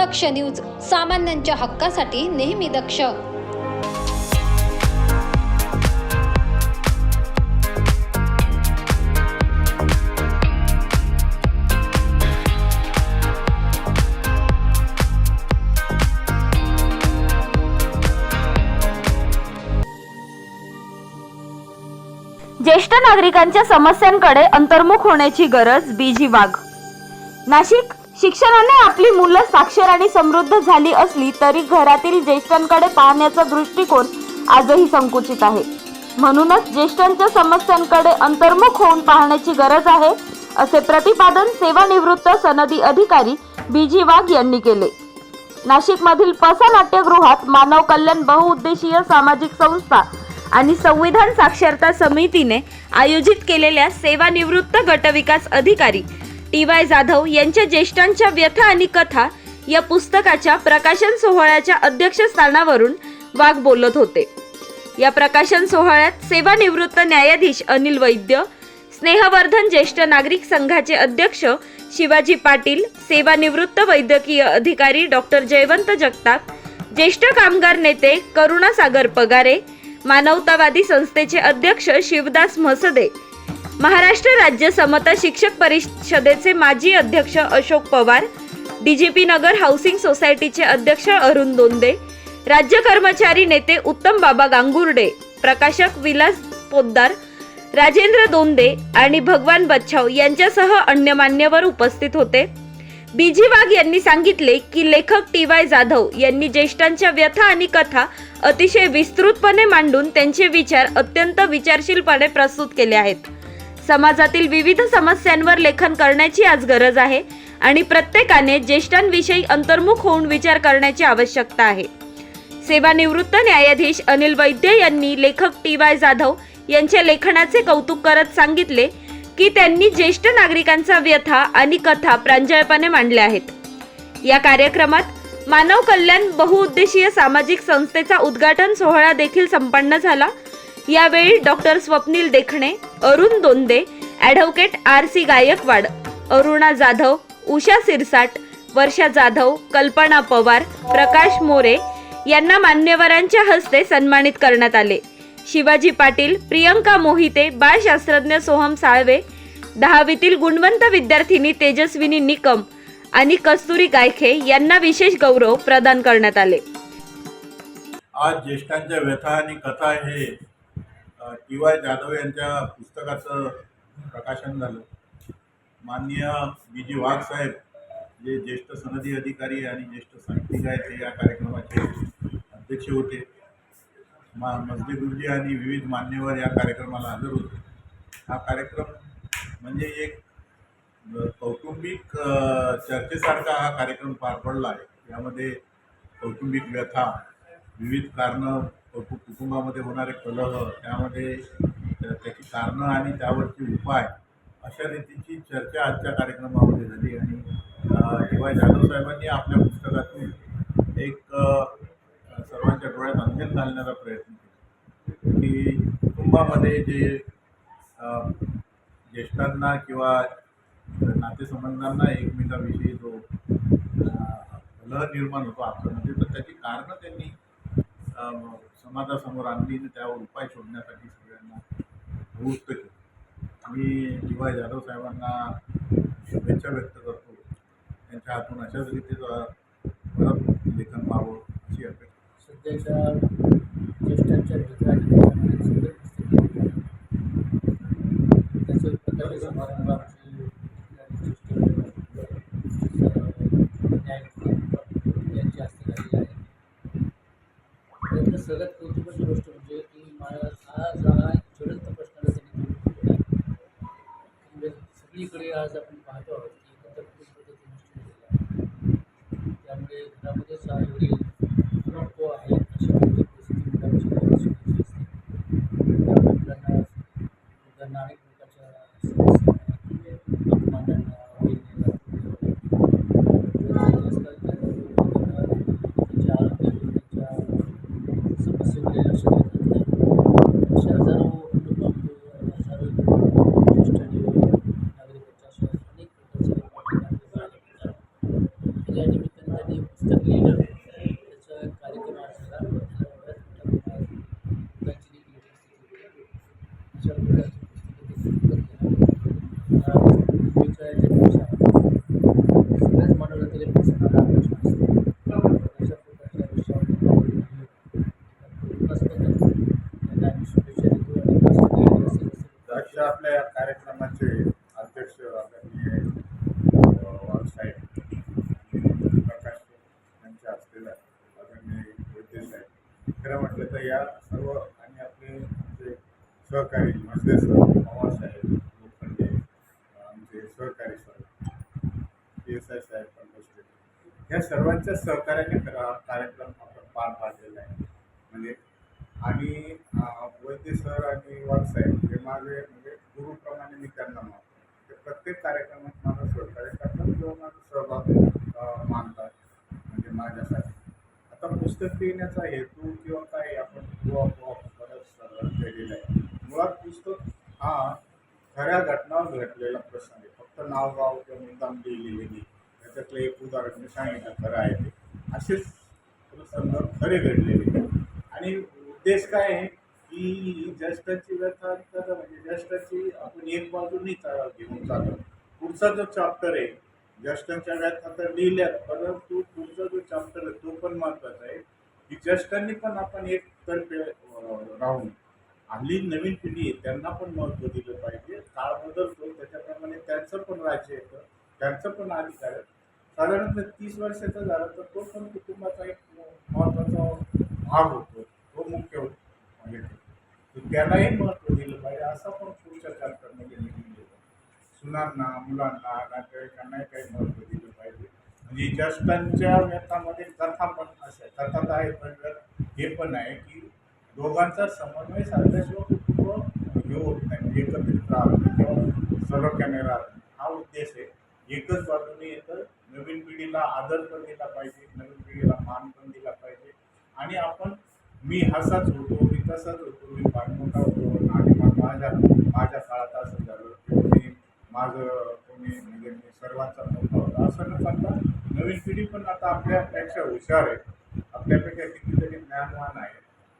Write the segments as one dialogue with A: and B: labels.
A: दक्ष news सामान्यांच्या हक्कासाठी नेहमी दक्ष.
B: ज्येष्ठ नागरिकांच्या समस्यांकडे अंतर्मुख होण्याची गरज बीजी वाघ. नाशिक शिक्षणाने आपली मुलं साक्षर आणि समृद्ध झाली असली तरी घरातील ज्येष्ठांकडे पाहण्याचा दृष्टिकोन आजही संकुचित आहे. म्हणूनच ज्येष्ठांच्या समस्यांकडे अंतर्मुख होऊन पाहण्याची गरज आहे असे प्रतिपादन सेवानिवृत्त सनदी अधिकारी बीजी वाघ यांनी केले. नाशिकमधील पसा नाट्यगृहात मानव कल्याण बहुउद्देशीय सामाजिक संस्था आणि संविधान साक्षरता समितीने आयोजित केलेल्या सेवानिवृत्त गटविकास अधिकारी टी वाय जाधव यांच्या ज्येष्ठांच्या व्यथा आणि कथा या पुस्तकाच्या प्रकाशन सोहळ्याच्या अध्यक्षस्थानावरून वाघ बोलत होते. या प्रकाशन सोहळ्यात सेवानिवृत्त न्यायाधीश अनिल वैद्य स्नेहवर्धन ज्येष्ठ नागरिक संघाचे अध्यक्ष शिवाजी पाटील सेवानिवृत्त वैद्यकीय अधिकारी डॉक्टर जयवंत जगताप ज्येष्ठ कामगार नेते करुणासागर पगारे मानवतावादी संस्थेचे अध्यक्ष शिवदास म्हसदे महाराष्ट्र राज्य समता शिक्षक परिषदेचे माजी अध्यक्ष अशोक पवार डीजीपी नगर हाऊसिंग सोसायटीचे अध्यक्ष अरुण दोंदे राज्य कर्मचारी नेते उत्तम बाबा गांगुर्डे प्रकाशक विलास पोद्दार राजेंद्र दोंदे आणि भगवान बच्छाव यांच्यासह अन्य मान्यवर उपस्थित होते. बीजी वाघ यांनी सांगितले की लेखक टी वाय जाधव यांनी ज्येष्ठांच्या व्यथा आणि कथा अतिशय विस्तृतपणे मांडून त्यांचे विचार अत्यंत विचारशीलपणे प्रस्तुत केले आहेत. समाजातील विविध समस्यांवर लेखन करण्याची आज गरज आहे आणि प्रत्येकाने ज्येष्ठांविषयी अंतर्मुख होऊन विचार करण्याची आवश्यकता आहे. सेवानिवृत्त न्यायाधीश अनिल वैद्य यांनी लेखक टी वाय जाधव यांच्या लेखनाचे कौतुक करत सांगितले की त्यांनी ज्येष्ठ नागरिकांचा व्यथा आणि कथा प्रांजळपणे मांडल्या आहेत. या कार्यक्रमात मानव कल्याण बहुउद्देशीय सामाजिक संस्थेचा उद्घाटन सोहळा देखील संपन्न झाला. यावेळी doctor Swapnil Dekhne Arun Donde advocate R C Gaikwad Aruna Jadhav Usha Sirsat Varsha Jadhav Kalpana Pawar Prakash More यांना मान्यवरांच्या हस्ते सन्मानित करण्यात आले. शिवाजी पाटील प्रियंका मोहिते बाळशास्त्रज्ञ सोहम साळवे दहावीतील गुणवंत विद्यार्थिनी तेजस्विनी निकम आणि कस्तुरी गायखे यांना विशेष गौरव प्रदान करण्यात आले.
C: आज ज्येष्ठांच्या व्यथा आणि कथा हे टी वाय जाधव यांच्या पुस्तकाचं प्रकाशन झालं. माननीय बी जी वाघ साहेब जे ज्येष्ठ सनदी अधिकारी आणि ज्येष्ठ साहित्यिक आहेत ते या कार्यक्रमाचे अध्यक्ष होते. मा मजदे गुरुजी आणि विविध मान्यवर या कार्यक्रमाला हजर होते. हा कार्यक्रम म्हणजे एक कौटुंबिक चर्चेसारखा हा कार्यक्रम पार पडला आहे. यामध्ये कौटुंबिक व्यथा विविध कारणं कुटुंबामध्ये होणारे कलह त्यामध्ये त्याची कारणं आणि त्यावरचे उपाय अशा रीतीची चर्चा आजच्या कार्यक्रमामध्ये झाली आणि टी वाय जाधव साहेबांनी आपल्या पुस्तकातून एक सर्वांच्या डोळ्यात अंजन घालण्याचा प्रयत्न केला. की कुटुंबामध्ये जे ज्येष्ठांना किंवा नातेसंबंधांना एकमेकाविषयी जो कलह निर्माण होतो आपल्यामध्ये म्हणजे तर त्याची कारणं त्यांनी समाजासमोर आणली आणि त्यावर उपाय शोधण्यासाठी सगळ्यांना प्रवृत्त केलं मी डी जाधव साहेबांना शुभेच्छा व्यक्त करतो. त्यांच्या हातून अशाच रीतीचं परत लेखन व्हावं अशी अपेक्षा.
D: सध्याच्या ज्येष्ठांच्या. त्याचं पत्रकार समारंभ आमची न्याय यांच्या हस्ते झालेला आहे त्यातलं सगळ्यात कौतुकाची गोष्ट म्हणजे की मला हा हा ज्वलंत प्रश्नाला त्यांनी म्हणजे सगळीकडे आज आपण पाहतो आहोत की एकत्र कुटुंब पद्धती नष्ट झालेली आहे त्यामुळे घरामध्येच एवढी नको आहे अशा कोणती परिस्थिती मुलांची सुखाची असते त्यामुळे मुलांना मुलांना अनेक प्रकारच्या समस्या अपमानांना वैर त्यांच्या आरोग्य त्यांच्या समस्येकडे लक्ष देत नाही अशा हजारो कुटुंबामध्ये हजारो ज्येष्ठ आणि नागरिकांच्या अशा अनेक प्रकारच्या या निमित्ताने ते पुस्तक लिहिलं त्याचा कार्यक्रम आज झाला बऱ्याच मोठ्या प्रमाणात मुलांची देखील उपस्थिती होती. अशा प्रकारची पुस्तके ते सुरू केलं. पूर्वीच्या याच्यापेक्षा सगळ्याच मंडळातील एक प्रसंगाला आकर्षण असतं. अशा प्रकारच्या विषयावर पुस्तकं त्यांना आम्ही शुभेच्छा देतो आणि पुस्तकं लिहिली असेल असेल
E: आजच्या आपल्या या कार्यक्रमाचे अध्यक्ष आदरणीय अ, वाघसाहेब आणि प्रकाश यांचे असलेल्या आदरणीय वैद्य साहेब खरं म्हटलं तर या सर्व आणि आपले जे सहकारी मसले सर पवार साहेब लोखंडे आमचे सहकारी सर पी एस आय साहेब पण या सर्वांच्या सहकार्याने खरा कार्यक्रम आपण पार पाडलेला आहे. म्हणजे आणि वैद्य सर आणि वाघ साहेब हे माझे म्हणजे गुरुप्रमाणे मी त्यांना मानतो. ते प्रत्येक कार्यक्रमात माझं सहकार्य करतात किंवा माझा सहभाग अं, मानतात म्हणजे माझ्यासाठी आता पुस्तक लिहिण्याचा हेतू किंवा काय आपण केलेला केलेलं आहे. मुळात पुस्तक हा खऱ्या घटनावर घडलेला प्रसंग आहे. फक्त नाव गाव किंवा मुद्दाम लिहिलेली त्याच्यातलं एक उदाहरण मी सांगितलं खरं आहे ते. असेच प्रसंग खरे घडलेले आणि उद्देश काय आहे? की ज्येष्ठाची व्यथा तर म्हणजे ज्येष्ठाची आपण एक बाजू घेऊन चालत. पुढचा जो चॅप्टर आहे ज्येष्ठांच्या व्यथा तर लिहिल्यात परंतु पुढचा जो चॅप्टर आहे तो पण महत्त्वाचा की ज्येष्ठांनी पण आपण एक तर्फे राहून हल्ली नवीन पिढी आहे त्यांना पण महत्त्व दिलं पाहिजे. काळ बदलतो त्याच्याप्रमाणे त्यांचं पण राज्य येतं त्यांचं पण अधिकार आहे. साधारणतः तीस वर्षाचा झाला तर तो पण कुटुंबाचा एक महत्त्वाचा भाग होतो. तो मुख्य होतो. म्हणजे तर त्यालाही महत्त्व दिलं पाहिजे. असं पण पुढच्या चॅप्टरमध्ये निघून सुनांना मुलांना नातेवाईकांनाही काही महत्त्व दिलं पाहिजे. म्हणजे ज्येष्ठांच्या व्यथामध्ये कथा पण असे कथा तर आहे पण हे पण आहे की दोघांचा समन्वय साधल्याशिवाय कुटुंब हे होत नाही. म्हणजे एकत्रित राहत किंवा सर्व कॅमेरा हा उद्देश आहे. एकच बाजूने येतं नवीन पिढीला आदर पण दिला पाहिजे नवीन पिढीला मान पण दिला पाहिजे. आणि आपण मी हसाच होतो मी तसाच होतो मी पाठमोठा होतो आणि मग माझ्या माझ्या काळात असं झालं. माझं कोणी म्हणजे मी सर्वांचा मोठा होता. असं न सांगता नवीन पिढी पण आता आपल्यापेक्षा हुशार आहे. आपल्यापेक्षा कितीतरी ज्ञानवान आहे.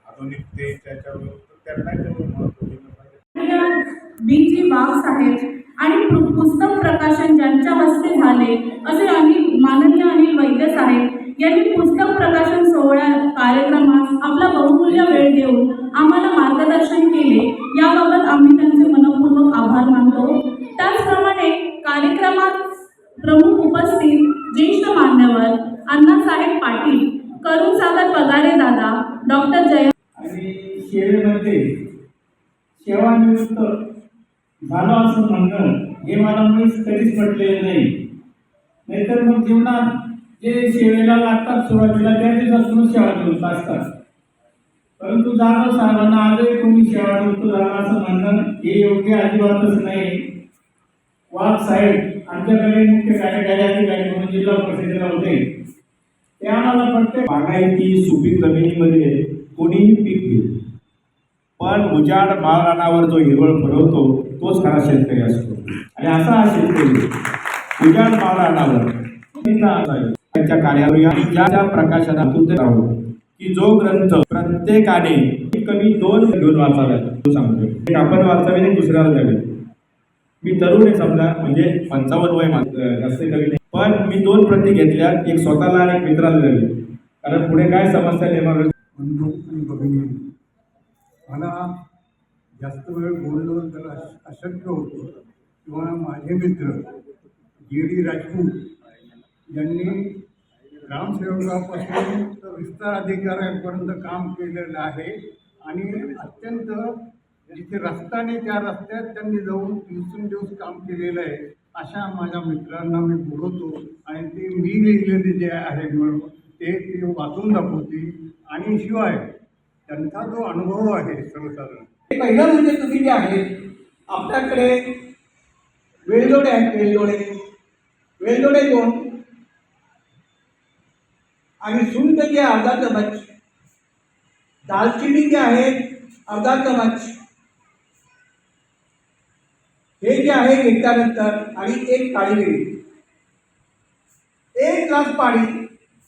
E: आधुनिक ते त्याच्यावर त्यांना तेवढं महत्त्व दिलं पाहिजे.
F: बी जी बाग साहेब आणि पुस्तक प्रकाशन ज्यांच्या हस्ते झाले असे अनिल माननीय अनिल वैद्य साहेब यांनी पुस्तक प्रकाशन सोहळ्या कार्यक्रमास आपला बहुमूल्य वेळ देऊन आम्हाला मार्गदर्शन केले. याबाबत आम्ही त्यांचे मनपूर्वक आभार मानतो त्याचप्रमाणे कार्यक्रमात प्रमुख उपस्थित ज्येष्ठ मान्यवर अण्णासाहेब पाटील करुण सागर पगारे दादा डॉक्टर जय
G: आणि सेवेमध्ये सेवानिवृत्त झालो असं म्हणणं हे मला मुळीच कधीच म्हटलेलं नाही. नाहीतर मग जीवनात जे सेवेला लागतात सुरुवातीला त्या दिवसातूनच सेवा करत असतात परंतु जाणं साहेबांना आजही कोणी सेवा निवृत्त झाला असं म्हणणं हे योग्य अजिबातच नाही. वाघ साहेब आमच्याकडे मुख्य कार्यकारी अधिकारी म्हणून जिल्हा परिषदेला होते. ते आम्हाला प्रत्येक
H: बागायती सुपीक जमिनीमध्ये कोणीही पीक घेईल पण उजाड माळरानावर जो हिरवळ फुलवतो तोच खरा शेतकरी असतो. आणि असा हा शेतकरी उजाड माळरानावर त्यांच्या कार्यावर आणि ज्या ज्या प्रकाशनातून ते राहू की जो ग्रंथ प्रत्येकाने कमी दोन घेऊन वाचाव्यात तो सांगतो एक आपण वाचावे आणि दुसऱ्याला द्यावे. मी तरुण आहे समजा म्हणजे पंचावन्न वय जास्त कमी नाही. पण मी दोन प्रती घेतल्या एक स्वतःला आणि एक मित्राला द्यावी. कारण पुढे काय समस्या निर्माण
I: मला जास्त वेळ बोललो तर अशक्य होतं. किंवा माझे मित्र जी डी राजपूत यांनी ग्रामसेवकापासून तर विस्तार अधिकाऱ्यांपर्यंत काम केलेलं आहे. आणि अत्यंत जिथे रस्त्याने त्या रस्त्यात त्यांनी जाऊन दिवसेंदिवस काम केलेलं आहे अशा माझ्या मित्रांना मी बोलवतो. आणि ते मी लिहिलेले जे आहे म्हणून ते ते वाचून दाखवतील. आणि शिवाय त्यांचा जो अनुभव आहे सर्वसाधारण.
G: पहिलं म्हणजे तुम्ही जे आहे आपल्याकडे वेलदोडे आहेत वेलदोडे. वेलदोडे दोन. आणि सुंठ जे अर्धा चमच. दालचिनी जे आहे अर्धा चमच. हे जे आहे घेतल्यानंतर आणि एक काळी मिरी. एक ग्लास पाणी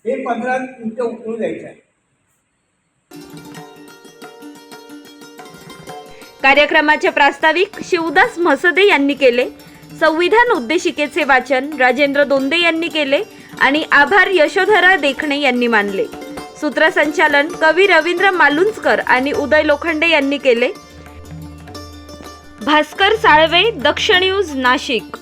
J: हे पंधरा मिनिटं उकळून द्यायचं आहे.
B: कार्यक्रमाचे प्रास्ताविक शिवदास म्हसदे यांनी केले. संविधान उद्देशिकेचे वाचन राजेंद्र दोंदे यांनी केले आणि आभार यशोधरा देखणे यांनी मानले. सूत्रसंचालन कवी रवींद्र मालुंजकर आणि उदय लोखंडे यांनी केले. भास्कर साळवे दक्ष न्यूज नाशिक.